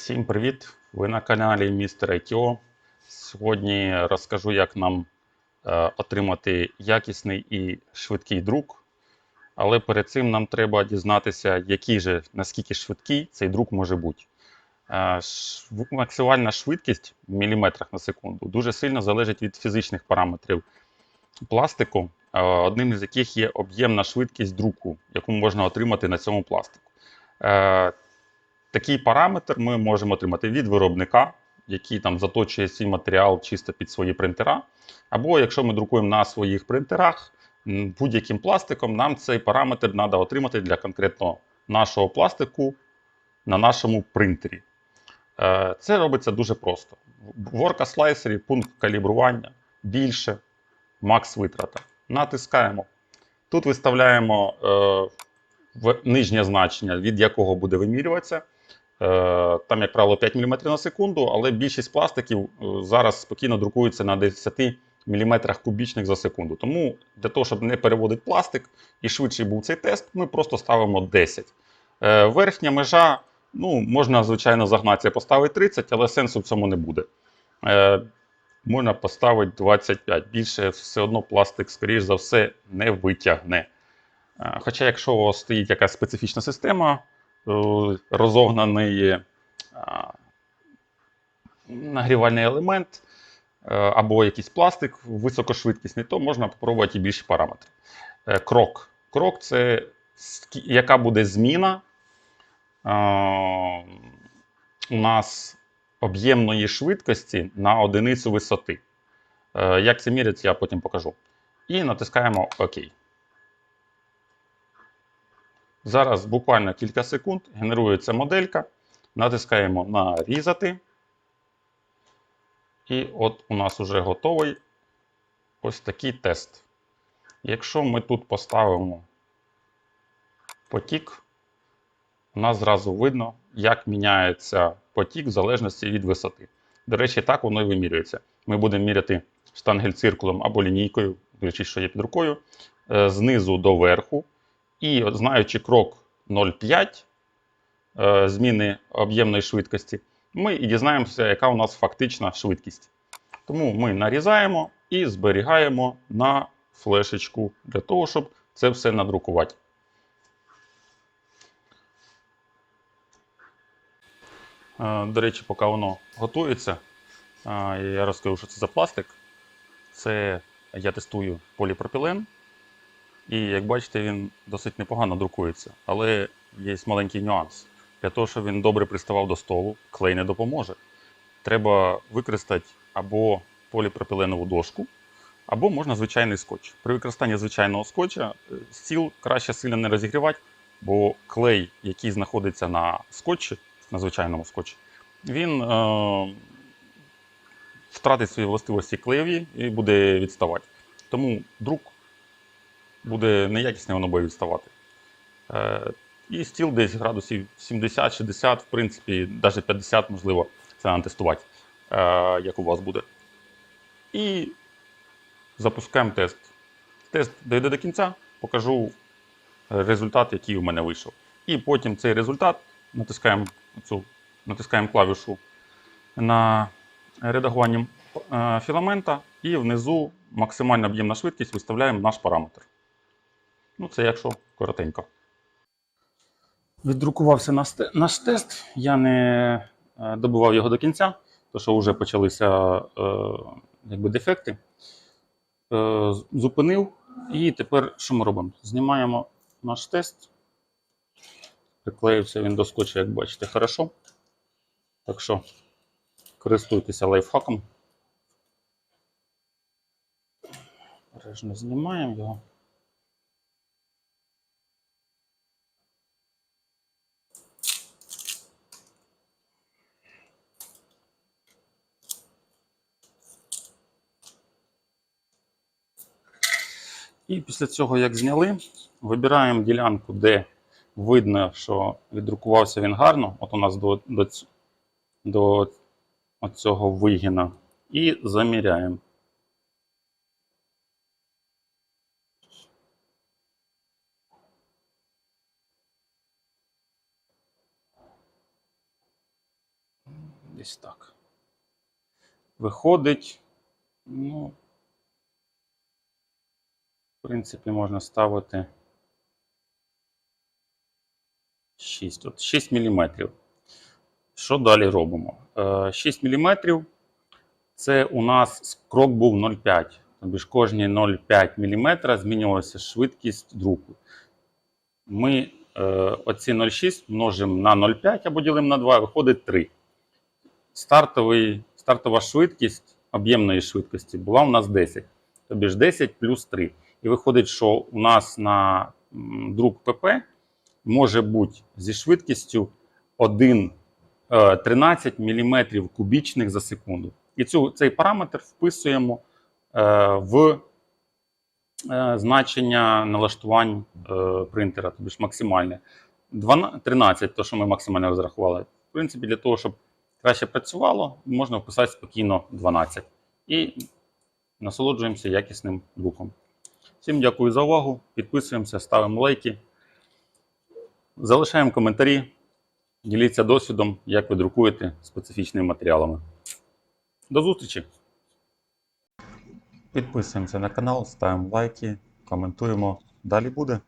Всім привіт! Ви на каналі Містер ITO. Сьогодні розкажу, як нам е, отримати якісний і швидкий друк. Але перед цим нам треба дізнатися, який же, наскільки швидкий цей друк може бути. Е, шв- максимальна швидкість в міліметрах на секунду дуже сильно залежить від фізичних параметрів пластику, е, одним із яких є об'ємна швидкість друку, яку можна отримати на цьому пластику. Е, Такий параметр ми можемо отримати від виробника, який там заточує свій матеріал чисто під свої принтера. Або якщо ми друкуємо на своїх принтерах будь-яким пластиком, нам цей параметр треба отримати для конкретно нашого пластику на нашому принтері. Е, Це робиться дуже просто. В Orca слайсері пункт калібрування більше, макс витрата. Натискаємо. Тут виставляємо е, нижнє значення, від якого буде вимірюватися. Е, Там, як правило, 5 мм на секунду, але більшість пластиків е, зараз спокійно друкуються на 10 мм кубічних за секунду. Тому для того, щоб не переводити пластик і швидший був цей тест, ми просто ставимо 10. Е, Верхня межа, ну, можна, звичайно, загнатися поставити 30, але сенсу в цьому не буде. Можна поставити 25. Більше все одно пластик, скоріш за все, не витягне. Хоча, якщо у вас стоїть якась специфічна система, розогнаний е, нагрівальний елемент е, або якийсь пластик високошвидкісний, то можна спробувати і більші параметри. Е, Крок. Крок це яка буде зміна е, у нас об'ємної швидкості на одиницю висоти. Е, Як це мірять, я потім покажу. І натискаємо ОК. Зараз буквально кілька секунд генерується моделька. Натискаємо Нарізати. І от у нас вже готовий ось такий тест. Якщо ми тут поставимо потік, у нас зразу видно, як міняється потік в залежності від висоти. До речі, так воно і вимірюється. Ми будемо міряти штангель-циркулем або лінійкою, дивлячись, що є під рукою, е, знизу до верху. І знаючи крок 0,5 е, зміни об'ємної швидкості, ми і дізнаємося, яка у нас фактична швидкість. Тому ми нарізаємо і зберігаємо на флешечку для того, щоб це все надрукувати. Е, До речі, поки воно готується, е, я розкажу, що це за пластик. Це я тестую поліпропілен. І як бачите, він досить непогано друкується. Але є маленький нюанс. Для того, щоб він добре приставав до столу, клей не допоможе. Треба використати або поліпропіленову дошку, або можна звичайний скотч. При використанні звичайного скотча е, стіл краще сильно не розігрівати, бо клей, який знаходиться на скотчі, на звичайному скотчі, він е, втратить свої властивості клеєві і буде відставати. Тому друк буде неякісний, воно буде відставати. Е, і стіл десь градусів 70-60, в принципі, навіть 50, можливо, це треба тестувати, е, як у вас буде. І запускаємо тест. Тест дойде до кінця, покажу результат, який у мене вийшов. І потім цей результат натискаємо, цю, натискаємо клавішу на редагуванні е, філамента, і внизу максимальна об'ємна швидкість виставляємо наш параметр. Ну, це якщо коротенько. Віддрукувався наш, тест. Я не е, добивав його до кінця, тому що вже почалися е, якби дефекти. Е, зупинив. І тепер що ми робимо? Знімаємо наш тест. Приклеївся він до скотча, як бачите, хорошо. Так що користуйтеся лайфхаком. Бережно знімаємо його. І після цього, як зняли, вибираємо ділянку, де видно, що віддрукувався він гарно. От у нас до, до, до цього вигіна. І заміряємо. десь так. Виходить, ну, в принципі, можна ставити 6. От 6 мм. Що далі робимо? Е, 6 мм це у нас крок був 0,5. Тобто кожні 0,5 мм змінювалася швидкість друку. Ми е, оці 0,6 множимо на 0,5 або ділимо на 2, виходить 3. Стартовий, стартова швидкість об'ємної швидкості була у нас 10. Тобто ж 10 плюс 3. І виходить, що у нас на друк ПП може бути зі швидкістю 1, е, 13 мм кубічних за секунду. І цю, цей параметр вписуємо е, в е, значення налаштувань е, принтера, тобто максимальне. 12, 13, то, що ми максимально розрахували. В принципі, для того, щоб краще працювало, можна вписати спокійно 12. І насолоджуємося якісним друком. Всім дякую за увагу. Підписуємося, ставимо лайки. Залишаємо коментарі. Діліться досвідом, як ви друкуєте специфічними матеріалами. До зустрічі! Підписуємося на канал, ставимо лайки, коментуємо. Далі буде.